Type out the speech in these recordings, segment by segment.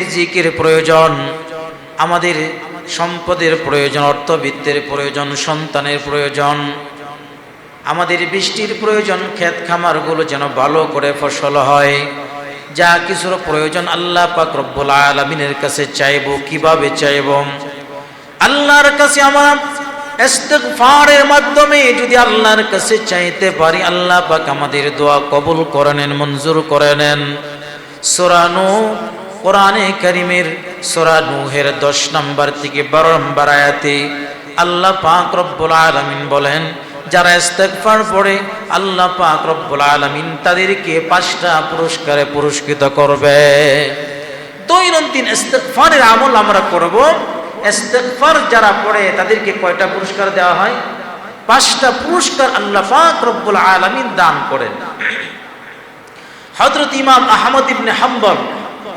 রিজিকের প্রয়োজন, আমাদের সম্পদের প্রয়োজন, অর্থবিত্তের প্রয়োজন, সন্তানের প্রয়োজন, আমাদের বৃষ্টির প্রয়োজন ক্ষেত খামারগুলো যেন ভালো করে ফসল হয়। যা কিছুর প্রয়োজন আল্লাহ পাক রব্বুল আলমিনের কাছে চাইব, কীভাবে চাইব? আল্লাহর কাছে আমরা ইস্তিগফারের মাধ্যমে যদি আল্লাহর কাছে চাইতে পারি, আল্লাহ পাক আমাদের দোয়া কবুল করে নেন, মঞ্জুর করে নেন। সোরানু কোরআনে করিমের সোরা নুহের দশ নম্বর থেকে বারো নম্বর আয়াতে আল্লাহ পাক রব্বুল আলমিন বলেন, যারা ইস্তেগফার পড়ে, আল্লাহ পাক রব্বুল আলমিন তাদেরকে পাঁচটা পুরস্কারে পুরস্কৃত করবে। দৈনন্দিন ইস্তেগফারের আমল আমরা করব। ইস্তেগফার যারা পড়ে, তাদেরকে কয়টা পুরস্কার দেওয়া হয়? পাঁচটা পুরস্কার আল্লাহ পাক রব্বুল আলমিন দান করেন। হজরত ইমাম আহমদ ইবনে হাম্বল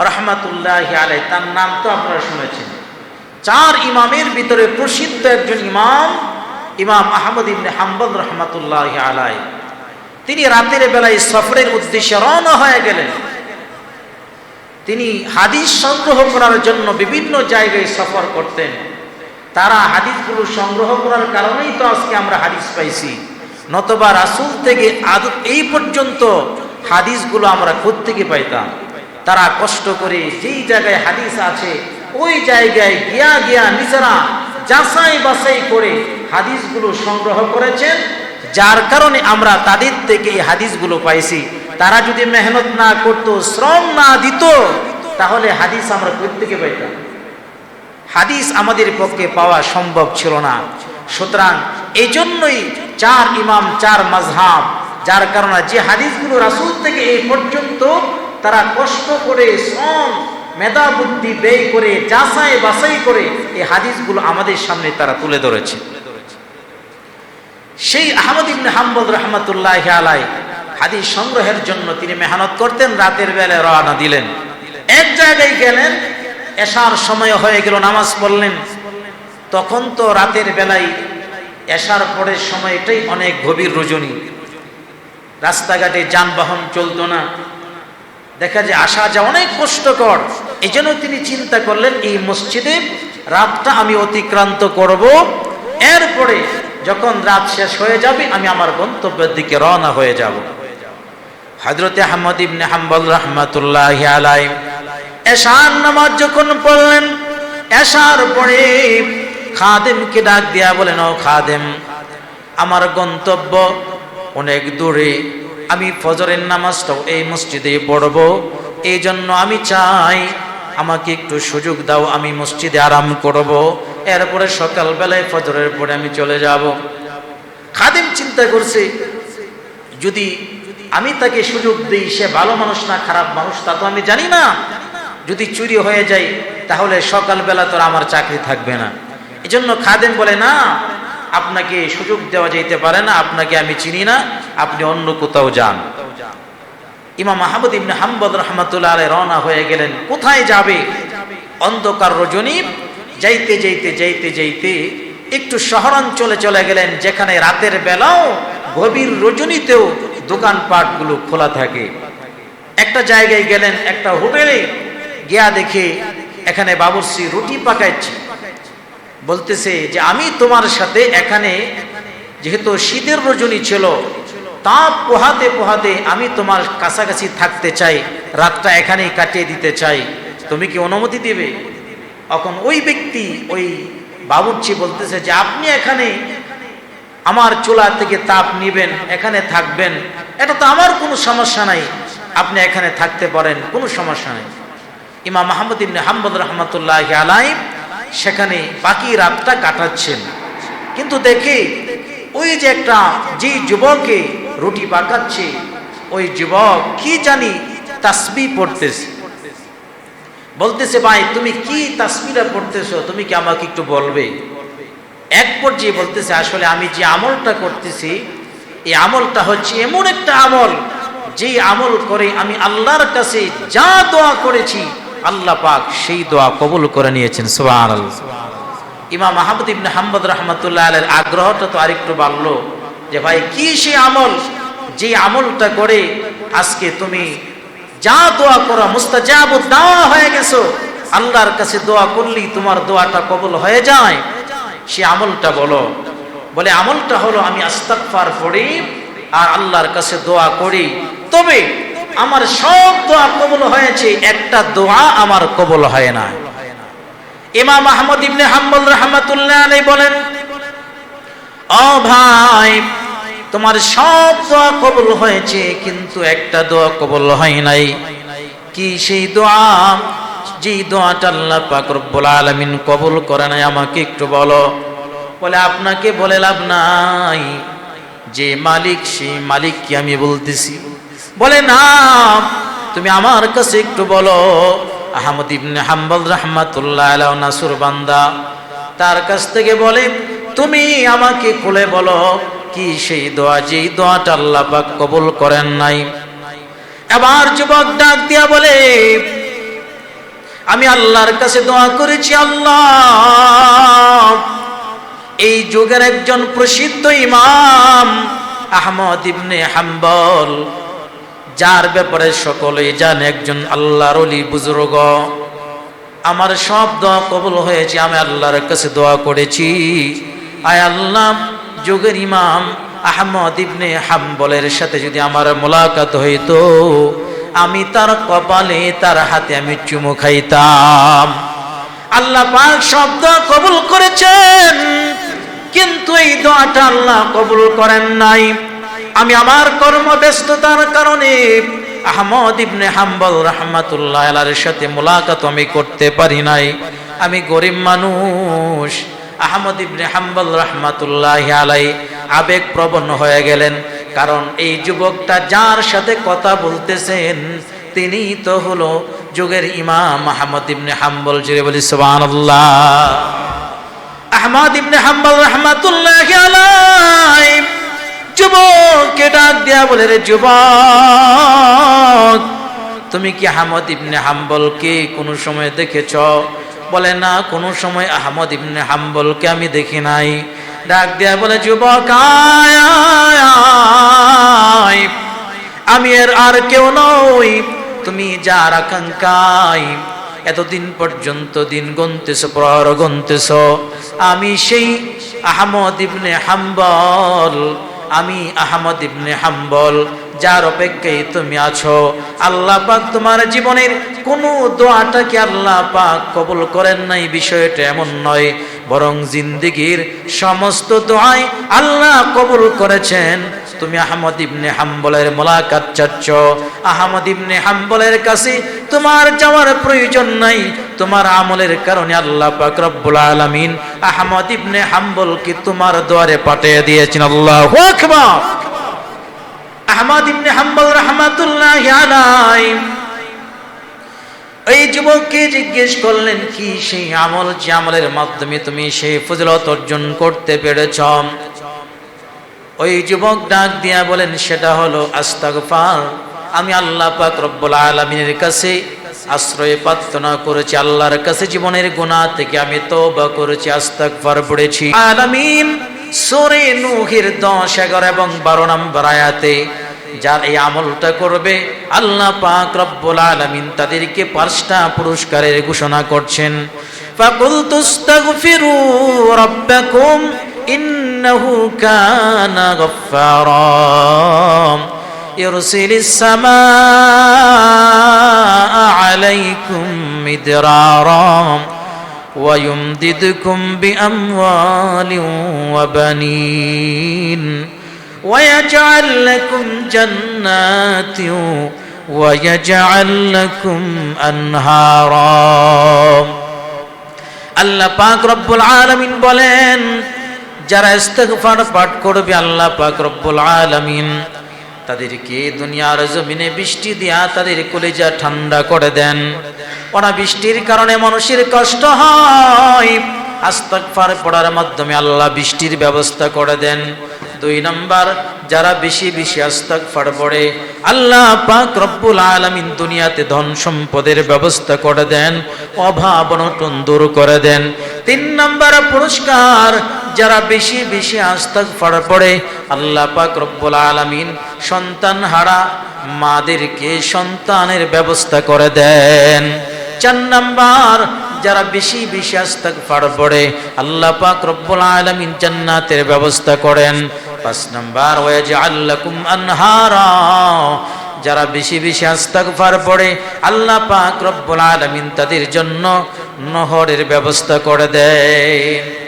রহমাতুল্লাহ আলাই তার নাম তো আপনারা শুনেছেন। চার ইমামের ভিতরে প্রসিদ্ধ একজন ইমাম ইমাম আহমদ ইবনে হাম্বল রহমাতুল্লাহ আলাই তিনি রাতের বেলায় সফরের উদ্দেশ্যে রওনা হয়ে গেলেন। তিনি হাদিস সংগ্রহ করার জন্য বিভিন্ন জায়গায় সফর করতেন। তারা হাদিসগুলো সংগ্রহ করার কারণেই তো আজকে আমরা হাদিস পাইছি। নতবা রাসুল থেকে এই পর্যন্ত হাদিসগুলো আমরা থেকে পাইতাম। তারা কষ্ট করে যেই জায়গায় হাদিস আছে, ওই জায়গায় গিয়া গিয়া নিজেরা যাচাই বাছাই করে হাদিসগুলো সংগ্রহ করেছেন। যার কারণে আমরা তাদের থেকে এই হাদিসগুলো পাইছি। তারা যদি মেহনত না করত, শ্রম না দিত, তাহলে হাদিস আমরা থেকে পাইতাম? হাদিস আমাদের পক্ষে পাওয়া সম্ভব ছিল না। সুতরাং এই জন্যই চার ইমাম, চার মাজহাব যার কারণে যে হাদিসগুলো রাসুল থেকে এই পর্যন্ত তারা কষ্ট করে শ্রম, মেধা বুদ্ধি ব্যয় করে, যাচাই বাছাই করে এই হাদিসগুলো আমাদের সামনে তারা তুলে ধরেছে। সেই আহমদ ইবনে হাম্বদ রহমতুল্লাহ আলাই হাদিস সংগ্রহের জন্য তিনি মেহনত করতেন, রাতের বেলায় রওনা দিলেন। এক জায়গায় গেলেন, এশার সময় হয়ে গেল, নামাজ পড়লেন। তখন তো রাতের বেলায় এশার পরের সময়টাই অনেক গভীর রজনী। রাস্তাঘাটে যানবাহন চলতো না। দেখা যায় আসা যা অনেক কষ্টকর। এই জন্য তিনি চিন্তা করলেন, এই মসজিদে রাতটা আমি অতিক্রান্ত করব। এরপরে যখন রাত শেষ হয়ে যাবে, আমি আমার গন্তব্যের দিকে রওনা হয়ে যাব। হজরত আহমদ ইবনে হাম্বল রহমাতুল্লাহ আলাই এশার নামাজ যখন পড়লেন, এশার পরে খাদেমকে ডাক দিয়া বলেন, ও খাদেম, আমার গন্তব্য অনেক দূরে। আমি ফজরের নামাজটাও এই মসজিদে পড়ব। এই জন্য আমি চাই আমাকে একটু সুযোগ দাও, আমি মসজিদে আরাম করব। এরপরে সকালবেলায় ফজরের পরে আমি চলে যাব। খাদিম চিন্তা করছে, যদি আমি তাকে সুযোগ দিই, সে ভালো মানুষ না, খারাপ মানুষ, তা তো আমি জানি না। যদি চুরি হয়ে যায়, তাহলে সকালবেলা তোর আমার চাকরি থাকবে না। এজন্য খাদেম বলে, না, আপনাকে সুযোগ দেওয়া যেতে পারে না, আপনাকে আমি চিনি না। আপনি অন্য কোথাও যান। ইমাম মাহমুদ ইবনে হাম্বদ রহমতুল্লাহ আলাই রওনা হয়ে গেলেন। কোথায় যাবে? অন্ধকার রজনী, যাইতে যাইতে যাইতে যাইতে একটু শহরাঞ্চলে চলে গেলেন, যেখানে রাতের বেলাও গভীর রজনীতেও দোকানপাটগুলো খোলা থাকে। একটা জায়গায় গেলেন, একটা হোটেলে গিয়া দেখে এখানে বাবুর্চি রুটি পাকাইছে। বলতেছে যে, আমি তোমার সাথে এখানে যেহেতু শীতের রজনী ছিল তাপ পোহাতে পোহাতে আমি তোমার কাছাকাছি থাকতে চাই, রাতটা এখানেই কাটিয়ে দিতে চাই। তুমি কি অনুমতি দেবে? এখন ওই ব্যক্তি ওই বাবুর্চি বলতেছে যে, আপনি এখানে আমার চোলা থেকে তাপ নিবেন, এখানে থাকবেন। এটা তো আমার কোনো সমস্যা নাই। আপনি এখানে থাকতে পারেন, কোনো সমস্যা নেই। ইমাম মাহমুদ ইবনে হাম্মদ রহমতুল্লাহ আলাই সেখানে বাকি রাতটা কাটাচ্ছেন। কিন্তু দেখে ওই যে একটা যে যুবকে রুটি পাকাচ্ছে ওই যুবক কি জানি তাসবি পড়তেছে। বলতেছে, ভাই, তুমি কি তাসবিরা পড়তেছো? তুমি কি আমাকে একটু বলবে? এক পর্যায়ে বলতেছে, আসলে আমি যে আমলটা করতেছি, এই আমলটা হচ্ছে এমন একটা আমল যে আমল করে আমি আল্লাহর কাছে যা দোয়া করেছি, আল্লাহ পাক সেই দোয়া কবুল করে নিয়েছেন। সুবাহ ইমাম মাহমুদ ইবনে হাম্মদ রহমতুল্লাহ আলের আগ্রহটা তো আরেকটু বাড়লো। যে ভাই, কি সে আমল? যে আমলটা করে আজকে তুমি যা দোয়া করো, মুস্তাজাব দাওয়া হয়ে গেছো। আল্লাহর কাছে দোয়া করলেই তোমার দোয়াটা কবল হয়ে যায়। সে আমলটা বলো। বলে, আমলটা হলো আমি আস্তাকফার পড়ি আর আল্লাহর কাছে দোয়া করি। তবে আমার সব দোয়া কবল হয়েছে, একটা দোয়া আমার কবল হয় না। ইমাম আহমদ ইবনে হাম্বল রহমাতুল্লাহ বলেন ও ভাই তোমার সব দোয়া কবল হয়েছে, কিন্তু একটা দোয়া কবল হয় নাই। কি সেই দোয়া? যেই দোয়াটা আল্লাহ পাক রব্বুল আলামিন কবুল করে নাই, আমাকে একটু বলো। বলে, আপনাকে বলে লাভ নাই। যে মালিক, সেই মালিক কি আমি বলতেছি। বলে, না, তুমি আমার কাছে একটু বলো। আহমদ ইবনে হাম্বল রহমাতুল্লাহ আলাহ নাসুর বান্দা, তার কাছ থেকে বলে, তুমি আমাকে খুলে বলো। কি সেই দোয়া? যেই দোয়াটা আল্লাহ পাক কবুল করেন নাই। এবার যুবক ডাক দিয়া বলে, আমি আল্লাহর কাছে দোয়া করেছি, আল্লাহ। এই যুগের একজন প্রসিদ্ধ ইমাম আহমদ ইবনে হাম্বল, যার ব্যাপারে সকলেই জানে, একজন আল্লাহর অলি বুজুর্গ। আমার সব দোয়া কবুল হয়েছে, আমি আল্লাহর কাছে দোয়া করেছি। আয় আল্লাহ যুগের ইমাম আহমদ ইবনে হাম্বলের সাথে যদি আমার মোলাকাত হইতো, আমি তার কপালে, তার হাতে আমি চুমু খাইতাম। আল্লাহ পাক শব্দ কবুল করেছেন, কিন্তু এই দোয়াটা আল্লাহ কবুল করেন নাই। আমি আমার কর্মব্যস্ততার কারণে আহমদ ইবনে হাম্বল রহমাতুল্লাহ আলার সাথে মোলাকাত আমি করতে পারি নাই। আমি গরিব মানুষ আহমদ ইবনে হাম্বল রহমাতুল্লাহ আলাই আবেগ প্রবণ হয়ে গেলেন। কারণ এই যুবকটা যার সাথে কথা বলতেছেন, তিনি তো হলো যুগের ইমাম আহমদ ইবনে হাম্বল। জুড়ে বলি, সুবহানাল্লাহ। আহমদ ইবনে হাম্বল রহমাতুল্লাহ আলাই যুবককে ডাক দেয়া বলে, রে যুবক, তুমি কি আহমদ ইবনে হাম্বলকে কোনো সময় দেখেছ? বলে, না, কোনো সময় আহমদ ইবনে হাম্বলকে আমি দেখি নাই ডাক দেয়া বলে, যুবক। আমি এর আর কেউ নই, তুমি যার আকাঙ্ক্ষায় এতদিন পর্যন্ত দিন গন্তেছ প্রহর গন্তেছ আমি সেই আহমদ ইবনে হাম্বল, আমি আহমদ ইবনে হাম্বল যার অপেক্ষায় তুমি আছো। আল্লাহ পাক তোমার জীবনের কোনো দোয়াটাকে আল্লাহ পাক কবুল করেন নাই, বিষয়টা এমন নয়। বরং জিন্দিগির সমস্ত দোয়াই আল্লাহ কবুল করেছেন। তুমি আহমদ ইবনে হাম্বলের মোলাকাত চাচ্ছ। আহমদ ইবনে হাম্বলের কাছে তোমার যাওয়ার প্রয়োজন নাই। তোমার আমলের কারণে আল্লাহ পাক রব্বুল আলামিন আহমদ ইবনে হাম্বলকে তোমার দ্বারে পাঠিয়ে দিয়েছেন। আল্লাহু আকবার। আহমদ ইবনে হাম্বল রাহমাতুল্লাহি এই যুবককে জিজ্ঞেস করলেন, কি সেই আমল যে আমলের মাধ্যমে তুমি সেই অর্জন করতে পেরেছ? ওই যুবক ডাক দিয়া বলেন, সেটা হলো আমি আল্লাহ পাক রব্বুল আলামিনের কাছে আশ্রয় প্রার্থনা করেছি, আল্লাহর কাছে জীবনের গুনাহ থেকে আমি তওবা করেছি, আস্তাগফার পড়েছি। আলামিন সূরা নূহের 10 11 এবং 12 নম্বর আয়াতে যার এই আমলটা করবে আল্লাহ পাক রব্বুল আলামিন তাদেরকে পাঁচটা পুরস্কারের ঘোষণা করছেন ফাকুলতু আস্তাগফিরু রাব্বাকুম ইন্নাহু কানা গফফারা يرسل السماء عليكم مدرارا ويمددكم بأموال وبنين ويجعل لكم جنات ويجعل لكم أنهارا আল্লাহ পাক রব্বুল আলামিন বলেন যারা ইস্তেগফার পাঠ করবে আল্লাহ পাক রব্বুল আলামিন তাদেরকে দুনিয়ার জমিনে বৃষ্টি দিয়া তাদের কলেজা ঠান্ডা করে দেন ওরা বৃষ্টির কারণে মানুষের কষ্ট হয় আস্তাগফার পড়ার মাধ্যমে আল্লাহ বৃষ্টির ব্যবস্থা করে দেন দুই নাম্বার, যারা বেশি বেশি আস্তাগফার পড়ে, আল্লাহ পাক রব্বুল আলামিন দুনিয়াতে ধন সম্পদের ব্যবস্থা করে দেন, অভাব অনটন দূর করে দেন। তিন নাম্বার, পুরস্কার, যারা বেশি বেশি আস্তাগফার পড়ে, আল্লাহ পাক রব্বুল আলামিন সন্তান হারা মাদেরকে সন্তানের ব্যবস্থা করে দেন। চার নাম্বার, যারা বেশি বেশি আস্তাগফার পড়ে, আল্লাহ পাক রব্বুল আলামিন জান্নাতের ব্যবস্থা করেন। পাঁচ নাম্বার যে লাকুম আনহারা। যারা বেশি বেশি আস্তাকফার পড়ে, আল্লাহ পাক রব্বুল আলামিন তাদের জন্য নহরের ব্যবস্থা করে দেয়